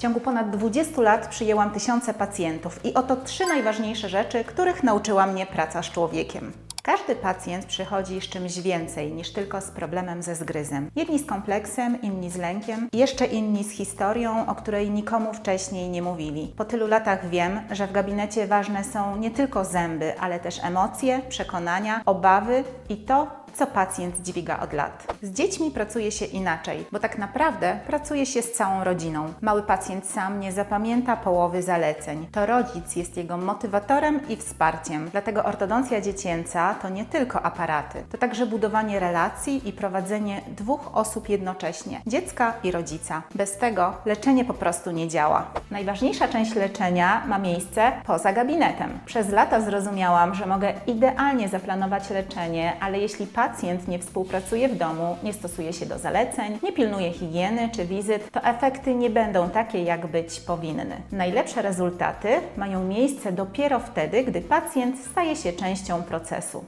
Ciągu ponad 20 lat przyjęłam tysiące pacjentów i oto trzy najważniejsze rzeczy, których nauczyła mnie praca z człowiekiem. Każdy pacjent przychodzi z czymś więcej niż tylko z problemem ze zgryzem. Jedni z kompleksem, inni z lękiem, jeszcze inni z historią, o której nikomu wcześniej nie mówili. Po tylu latach wiem, że w gabinecie ważne są nie tylko zęby, ale też emocje, przekonania, obawy i to, co pacjent dźwiga od lat. Z dziećmi pracuje się inaczej, bo tak naprawdę pracuje się z całą rodziną. Mały pacjent sam nie zapamięta połowy zaleceń. To rodzic jest jego motywatorem i wsparciem. Dlatego ortodoncja dziecięca to nie tylko aparaty, to także budowanie relacji i prowadzenie dwóch osób jednocześnie dziecka i rodzica. Bez tego leczenie po prostu nie działa. Najważniejsza część leczenia ma miejsce poza gabinetem. Przez lata zrozumiałam, że mogę idealnie zaplanować leczenie, ale jeśli pacjent nie współpracuje w domu, nie stosuje się do zaleceń, nie pilnuje higieny czy wizyt, to efekty nie będą takie, jak być powinny. Najlepsze rezultaty mają miejsce dopiero wtedy, gdy pacjent staje się częścią procesu.